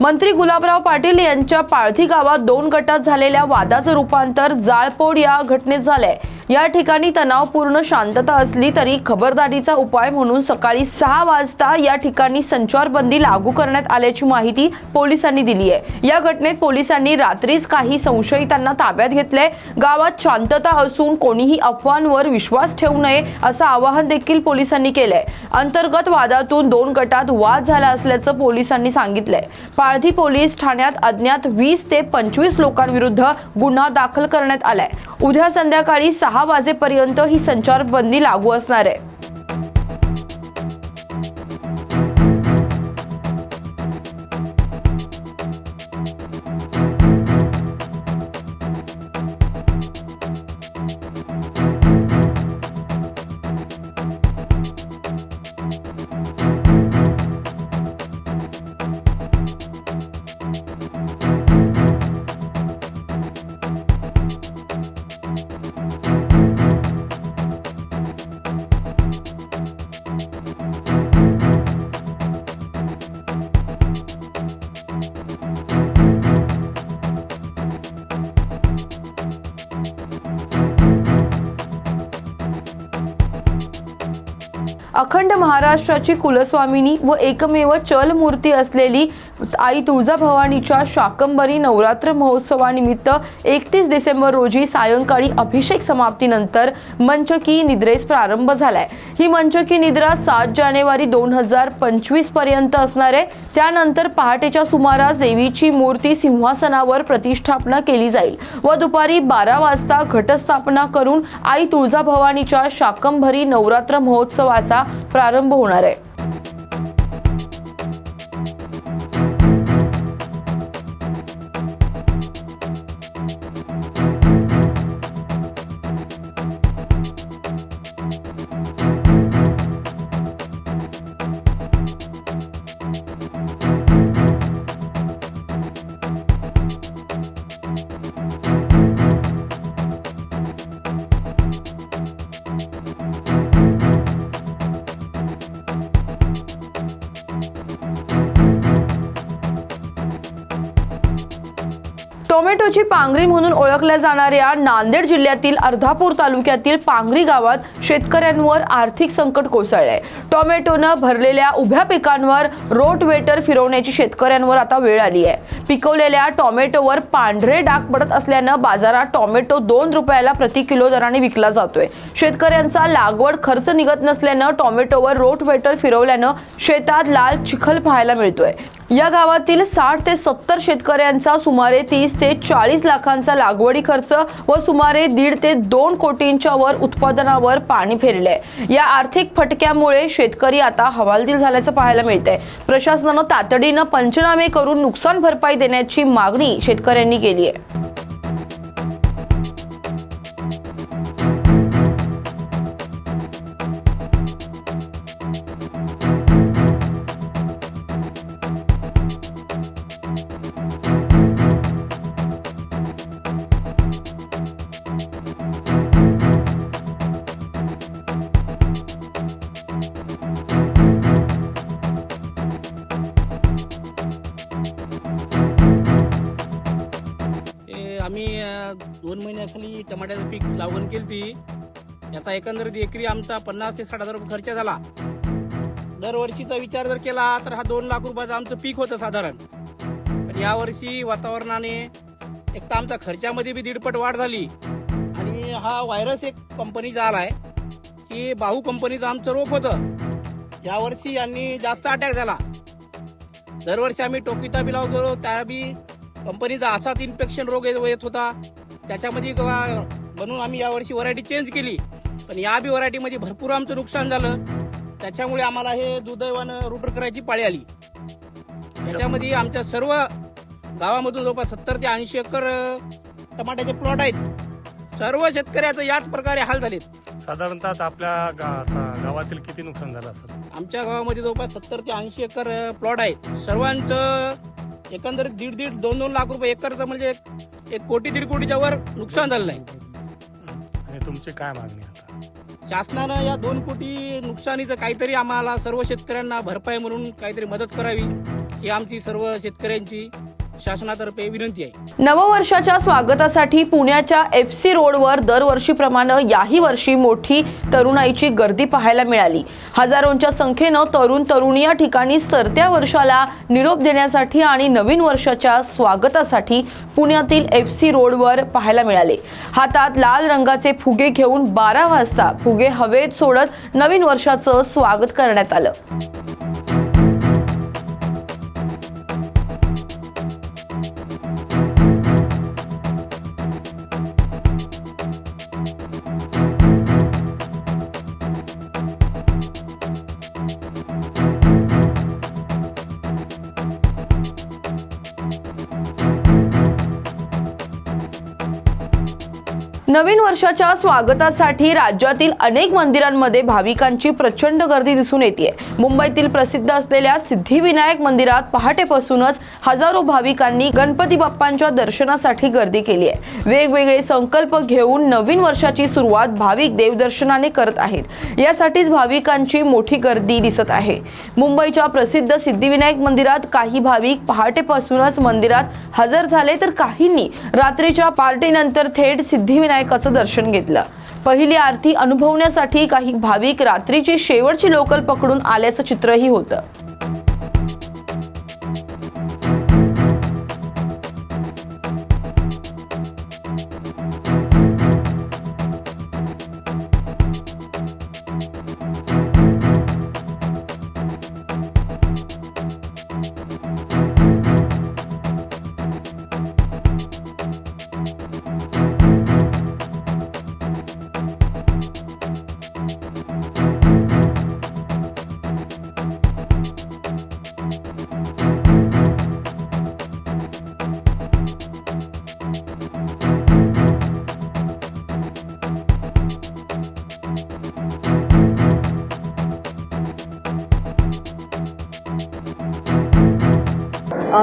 मंत्री गुलाबराव पाटील यांच्या पाळथी गावात दोन गटात झालेल्या वादाचं रूपांतर जाळपोड या घटनेत झालंय. या ठिकाणी तणावपूर्ण शांतता असली तरी खबरदारीचा उपाय म्हणून सकाळी सहा वाजता या ठिकाणी संचारबंदी लागू करण्यात आल्याची माहिती पोलिसांनी दिली आहे. या घटनेत पोलिसांनी रात्रीच काही संशयितांना ताब्यात घेतले गावात शांतता असून कोणीही अफवांवर विश्वास ठेवू नये असं आवाहन देखील पोलिसांनी केलंय. अंतर्गत वादातून दोन गटात वाद झाला असल्याचं पोलिसांनी सांगितलंय. पाळधी पोलीस ठाण्यात अज्ञात वीस ते पंचवीस लोकांविरुद्ध गुन्हा दाखल करण्यात आलाय. उद्या संध्याकाळी सहा वाजेपर्यंत ही संचारबंदी लागू असणार आहे. अखंड महाराष्ट्राची कुलस्वामिनी व एकमेव चल मूर्ती असलेली आई तुळजाभवानीच्या शाकंबरी नवरात्र महोत्सवानिमित्त एकतीस डिसेंबर रोजी सायंकाळी अभिषेक समाप्तीनंतर मंचकी निद्रेस प्रारंभ झालाय. ही मंचकी निद्रा सात जानेवारी दोन हजार पंचवीसपर्यंत असणार. आहे त्यानंतर पहाटेच्या सुमारास देवीची मूर्ती सिंहासनावर प्रतिष्ठापना केली जाईल व दुपारी बारा वाजता घटस्थापना करून आई तुळजाभवानीच्या शाकंभरी नवरात्र महोत्सवाचा प्रारंभ होणार आहे. टोमॅटोची पांगरी म्हणून ओळखल्या जाणाऱ्या नांदेड जिल्ह्यातील अर्धापूर तालुक्यातील पांगरी गावात शेतकऱ्यांवर आर्थिक संकट कोसळलंय. टोमॅटोनं भरलेल्या उभ्या पिकांवर रोटवेटर फिरवण्याची शेतकऱ्यांवर आता वेळ आली आहे. पिकवलेल्या टोमॅटोवर पांढरे डाग पडत असल्यानं बाजारात टोमॅटो दोन रुपयाला प्रति किलो दराने विकला जातोय. शेतकऱ्यांचा लागवड खर्च निघत नसल्यानं टोमॅटोवर रोटवेटर फिरवल्यानं शेतात लाल चिखल पाहायला मिळतोय. या गावातील साठ ते सत्तर शेतकऱ्यांचा सुमारे तीस ते चाळीस लाखांचा लागवडी खर्च व सुमारे दीड ते दोन कोटींच्या वर उत्पादनावर पाणी फिरले या आर्थिक फटक्यामुळे शेतकरी आता हवालदिल झाल्याचं पाहायला मिळतंय. प्रशासनानं तातडीनं पंचनामे करून नुकसान भरपाई देण्याची मागणी शेतकऱ्यांनी केली आहे आम्ही दोन महिन्याखाली टमाट्याचं पीक लावण केली ती याचा एकंदरीत एकरी आमचा पन्नास ते साठ हजार रुपये खर्च झाला. दरवर्षीचा विचार जर केला तर हा दोन लाख रुपयाचं आमचं पीक होतं साधारण. पण यावर्षी वातावरणाने एक तर आमचा खर्चामध्ये बी दीडपट वाढ झाली. आणि हा व्हायरस एक कंपनीचा आला आहे की बाहू कंपनीचं आमचं रोप होतं. यावर्षी यांनी जास्त अटॅक झाला. दरवर्षी आम्ही टोकिता बी लावतो त्या बी कंपनीचा असाच इन्फेक्शन रोग येत होता. त्याच्यामध्ये म्हणून आम्ही यावर्षी व्हरायटी चेंज केली. पण या बी व्हरायटीमध्ये भरपूर आमचं नुकसान झालं. त्याच्यामुळे आम्हाला हे दुर्दैवानं रुटर करायची पाळी आली. त्याच्यामध्ये आमच्या सर्व गावामधून जवळपास सत्तर ते ऐंशी एकर टमाट्याचे प्लॉट आहेत. सर्व शेतकऱ्याचं याच प्रकारे हाल झालेत. साधारणतः आपल्या गा गावातील किती नुकसान झालं असेल? आमच्या गावामध्ये जवळपास सत्तर ते ऐंशी एकर प्लॉट आहेत. सर्वांचं एकंदरीत दीड दीड दोन दोन लाख रुपये एकरचं म्हणजे एक- एक कोटी दीड कोटीच्या वर नुकसान झालेलं आहे. आणि तुमची काय मागणी आता? शासनानं या दोन कोटी नुकसानीचं काहीतरी आम्हाला सर्व शेतकऱ्यांना भरपाई म्हणून काहीतरी मदत करावी ही आमची सर्व शेतकऱ्यांची शासनातर्फे विनंती आहे. नववर्षाच्या स्वागतासाठी पुण्याच्या एफ सी रोडवर दरवर्षीप्रमाणे याही वर्षी मोठी तरुणाईची गर्दी पाहायला मिळाली. हजारोंच्या संख्येनं तरुण तरुणी या ठिकाणी सरत्या वर्षाला निरोप देण्यासाठी आणि नवीन वर्षाच्या स्वागतासाठी पुण्यातील एफ सी रोडवर पाहायला मिळाले. हातात लाल रंगाचे फुगे घेऊन बारा वाजता फुगे हवेत सोडत नवीन वर्षाचं स्वागत करण्यात आलं. नवीन वर्षाच्या स्वागतासाठी राज्यातील अनेक मंदिरांमध्ये भाविकांची प्रचंड गर्दी दिसून येते मुंबईतील प्रसिद्ध असलेल्या सिद्धिविनायक मंदिरात पहाटेपासूनच हजारो भाविकांनी गणपती बाप्पांच्या दर्शनासाठी गर्दी केली आहे वेगवेगळे संकल्प घेऊन नवीन वर्षाची सुरुवात भाविक देवदर्शनाने करत आहेत. यासाठीच भाविकांची मोठी गर्दी दिसत आहे. मुंबईच्या प्रसिद्ध सिद्धिविनायक मंदिरात काही भाविक पहाटेपासूनच मंदिरात हजर झाले तर काहींनी रात्रीच्या पार्टीनंतर थेट सिद्धिविनायक कसं दर्शन घेतलं. पहिली आरती अनुभवण्यासाठी काही भाविक रात्रीची शेवटची लोकल पकडून आल्याचं चित्रही होतं.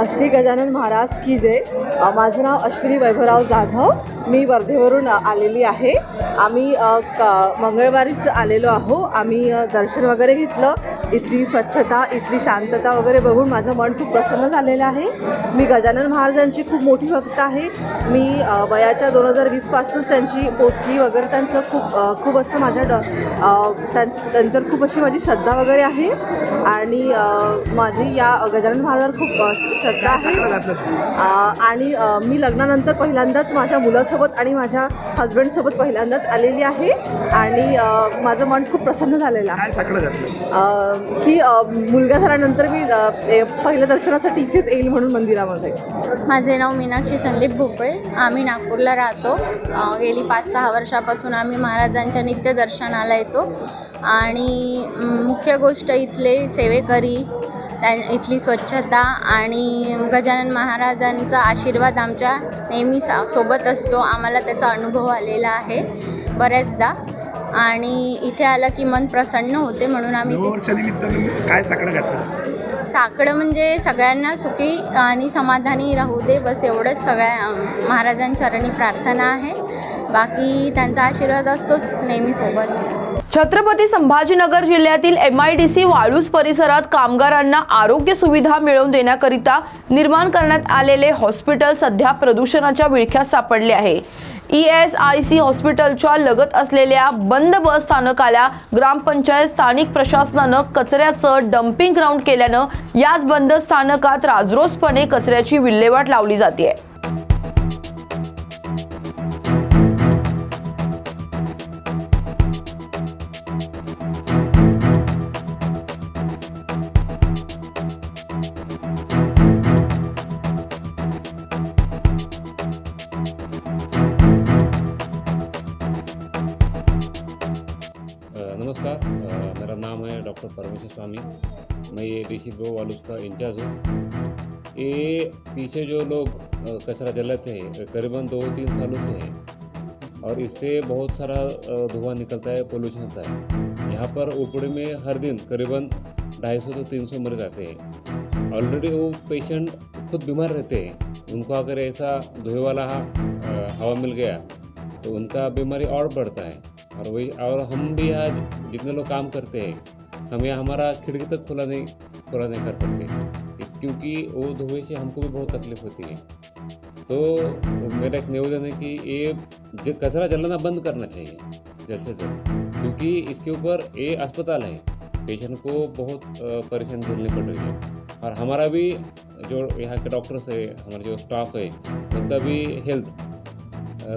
श्री गजानन महाराज की जय. माझं नाव अश्विनी वैभवराव जाधव. मी वर्धेवरून आलेली आहे. आम्ही क मंगळवारीच आलेलो आहो. आम्ही दर्शन वगैरे घेतलं. इथली स्वच्छता इथली शांतता वगैरे बघून माझं मन खूप प्रसन्न झालेलं आहे. मी गजानन महाराजांची खूप मोठी भक्त आहे. मी वयाच्या दोन हजार वीसपासूनच त्यांची पोथी वगैरे त्यांचं खूप खूप असं माझ्या त्यांच्यावर खूप अशी माझी श्रद्धा वगैरे आहे. आणि माझी या गजानन महाराजांवर खूप श्रद्धा आहे. आणि मी लग्नानंतर पहिल्यांदाच माझ्या मुलासोबत आणि माझ्या हजबंडसोबत पहिल्यांदाच आलेली आहे. आणि माझं मन खूप प्रसन्न झालेलं आहे. की मुलगा झाल्यानंतर मी पहिल्या दर्शनासाठी इथेच येईल म्हणून मंदिरामध्ये. माझे नाव मीनाक्षी संदीप भोपळे. आम्ही नागपूरला राहतो. गेली पाच सहा वर्षापासून आम्ही महाराजांच्या नित्य दर्शनाला येतो. आणि मुख्य गोष्ट इथले सेवेकरी त्या इथली स्वच्छता आणि गजानन महाराजांचा आशीर्वाद आमच्या नेहमी सा सोबत असतो. आम्हाला त्याचा अनुभव आलेला आहे बऱ्याचदा. आणि इथे आलं की मन प्रसन्न होते म्हणून आम्ही ते काय साकडं घातलं? साकडं म्हणजे सगळ्यांना सुखी आणि समाधानी राहू दे बस एवढंच. सगळ्या महाराजांचरणी प्रार्थना आहे. बाकी त्यांचा आशीर्वाद असतोच नेहमी सोबत. छत्रपती संभाजीनगर जिल्ह्यातील M I D C Waluj परिसरात कामगारांना आरोग्य सुविधा मिळवून देण्याकरिता निर्माण करण्यात आलेले हॉस्पिटल सध्या प्रदूषणाच्या विळख्यात सापडले आहे. ई एस आय सी हॉस्पिटलच्या लगत असलेल्या बंद बस स्थानकाला ग्रामपंचायत स्थानिक प्रशासनानं कचऱ्याचं डम्पिंग ग्राउंड केल्यानं याच बंद स्थानकात राजरोसपणे कचऱ्याची विल्हेवाट लावली जाते है डॉक्टर परमेश्वर स्वामी। मैं ये डी सी वालूस का इंचार्ज हूँ। ये पीछे जो लोग कचरा जलाते हैं करीबन दो तीन सालों से है। और इससे बहुत सारा धुआँ निकलता है पोल्यूशन होता है। यहाँ पर ऊपड़ी में हर दिन करीबन ढाई सौ से तीन सौ मरीज़ आते हैं। ऑलरेडी वो पेशेंट खुद बीमार रहते हैं। उनको अगर ऐसा धुए वाला हवा मिल गया तो उनका बीमारी और बढ़ता है। और वही, और हम भी आज जितने लोग काम करते हैं हम यहाँ हमारा खिड़की तक खुला नहीं खुला नहीं कर सकते। इस, क्योंकि वो धुएँ से हमको भी बहुत तकलीफ़ होती है। तो मेरा एक निवेदन है कि ये जो कचरा जलाना बंद करना चाहिए, जल्द से जल्द। क्योंकि इसके ऊपर ये अस्पताल है, पेशेंट को बहुत परेशानी झेलनी पड़ रही है। और हमारा भी जो यहाँ के डॉक्टर्स है, हमारे जो स्टाफ है, उनका भी हेल्थ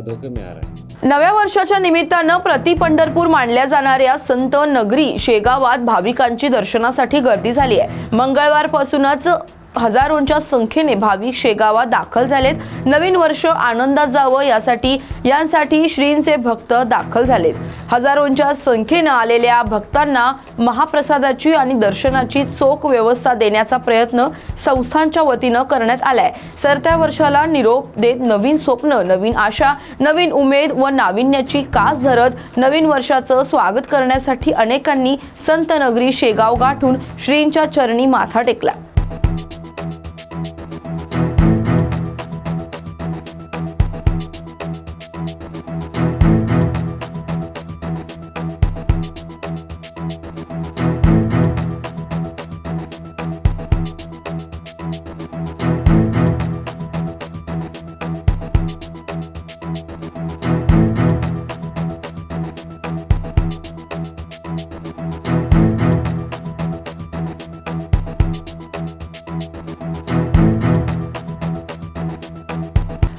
धोखे में आ रहा है। नव्या वर्षाच्या निमित्तानं प्रति पंढरपूर मानल्या जाणाऱ्या संत नगरी शेगावात भाविकांची दर्शनासाठी गर्दी झाली आहे. मंगळवारपासूनच हजारोंच्या संख्येने भाविक शेगावात दाखल झालेत. नवीन वर्ष आनंदात जावं यासाठी यांसाठी श्रींचे भक्त दाखल झालेत. हजारोंच्या संख्येनं आलेल्या भक्तांना महाप्रसादाची आणि दर्शनाची चोख व्यवस्था देण्याचा प्रयत्न संस्थांच्या वतीनं करण्यात आलाय. सरत्या वर्षाला निरोप देत नवीन स्वप्न नवीन आशा नवीन उमेद व नाविन्याची कास धरत नवीन वर्षाचं स्वागत करण्यासाठी अनेकांनी संतनगरी शेगाव गाठून श्रींच्या चरणी माथा टेकला.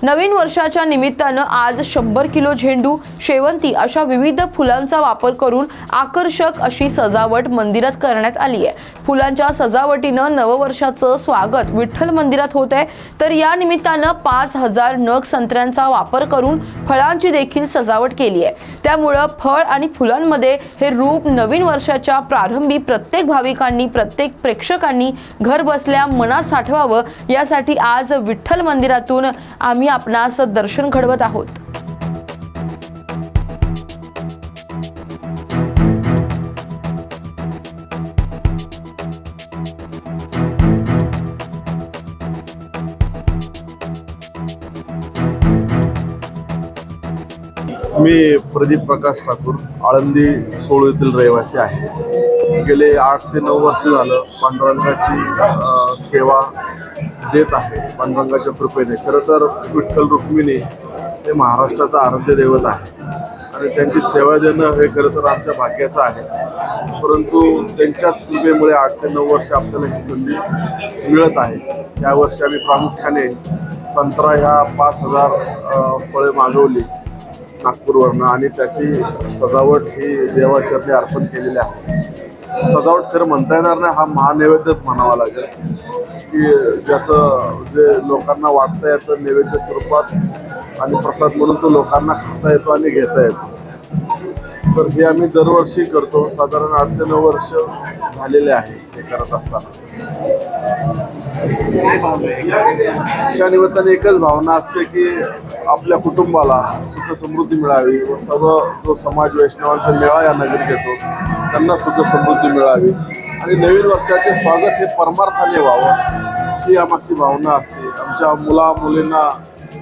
नवीन वर्षाच्या निमित्तानं आज शंभर किलो झेंडू शेवंती अशा विविध फुलांचा वापर करून आकर्षक अशी सजावट मंदिरात करण्यात आली आहे. फुलांच्या सजावटीनं नववर्षाचं स्वागत विठ्ठल मंदिरात होत आहे. तर या निमित्तानं पाच हजार नग संत्र्यांचा वापर करून फळांची देखील सजावट केली आहे. त्यामुळं फळ आणि फुलांमध्ये हे रूप नवीन वर्षाच्या प्रारंभी प्रत्येक भाविकांनी प्रत्येक प्रेक्षकांनी घर बसल्या मनात साठवावं. यासाठी आज विठ्ठल मंदिरातून आम्ही आपणास दर्शन घडवत आहोत. मी प्रदीप प्रकाश ठाकूर आळंदी सोळ येथील रहिवासी आहे. गेले आठ ते नऊ वर्ष झालं पांडुरंगाची सेवा देत आहे पांडुरंगाच्या कृपेने. खरं तर विठ्ठल रुक्मिणी हे महाराष्ट्राचं आराध्य दैवत आहे. आणि त्यांची सेवा देणं हे खरं तर आमच्या भाग्याचं आहे. परंतु त्यांच्याच कृपेमुळे आठ ते नऊ वर्ष आपल्याला ही संधी मिळत आहे. यावर्षी आम्ही प्रामुख्याने संत्रा ह्या पाच हजार फळे मागवली. नागपूरवरनं आणि त्याची सजावट ही देवाचरणी अर्पण केलेली आहे. सजावट खरं म्हणता येणार नाही हा महानैवेद्यच म्हणावा लागेल. की ज्याचं जे लोकांना वाटता येतं नैवेद्य स्वरूपात आणि प्रसाद म्हणून तो लोकांना खाता येतो आणि घेता येतो. तर हे आम्ही दरवर्षी करतो. साधारण आठ ते नऊ वर्ष झालेले आहे हे करत असताना. अशा निमित्ताने एकच भावना असते की आपल्या कुटुंबाला सुख समृद्धी मिळावी व सर्व जो समाज वैष्णवांचा मेळा या नगरीत येतो त्यांना सुख समृद्धी मिळावी. आणि नवीन वर्षाचे स्वागत हे परमार्थाने व्हावं ही यामागची भावना असते. आमच्या मुला मुलींना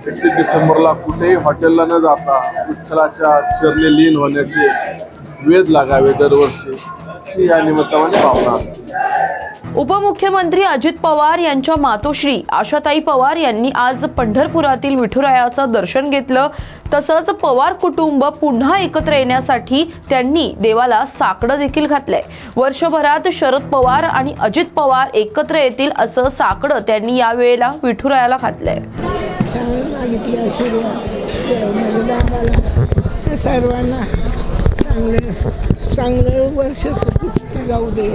एकतीस डिसेंबरला कुठेही हॉटेलला न जाता विठ्ठलाच्या चरणी लीन होण्याचे वेध लागावे दरवर्षी. ही या निमित्ताने भावना असते. उपमुख्यमंत्री अजित पवार यांच्या मातोश्री आशाताई पवार यांनी आज पंढरपुरातील विठुरायाचं दर्शन घेतलं. तसंच पवार कुटुंब पुन्हा एकत्र येण्यासाठी त्यांनी देवाला साकडं देखील घातलंय. वर्षभरात शरद पवार आणि अजित पवार एकत्र येतील असं साकडं त्यांनी यावेळेला विठुरायाला घातलंय. सर्वांना चांगलं वर्ष सुखी जाऊ दे.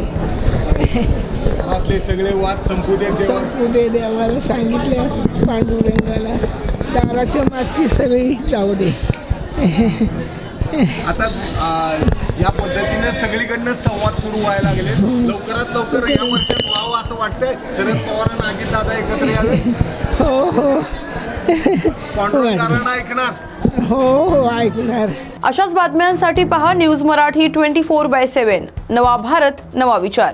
आपले सगळे वाद संपू दे देवा. संपू दे देवाला सांगितलं पांडुरंगाला. दाराच्या मागची सगळी जाऊ दे. आता आ, या पद्धतीने सगळीकडनं संवाद सुरू व्हायला लागले. लवकरात लवकर या वर्षात व्हावं असं वाटतंय. शरद पवार आणि अजित दादा एकत्र यावे हो हो. ऐकणार? हो हो ऐकणार. अशाच बातम्यांसाठी पहा news Marathi twenty four by seven. नवा भारत नवा विचार.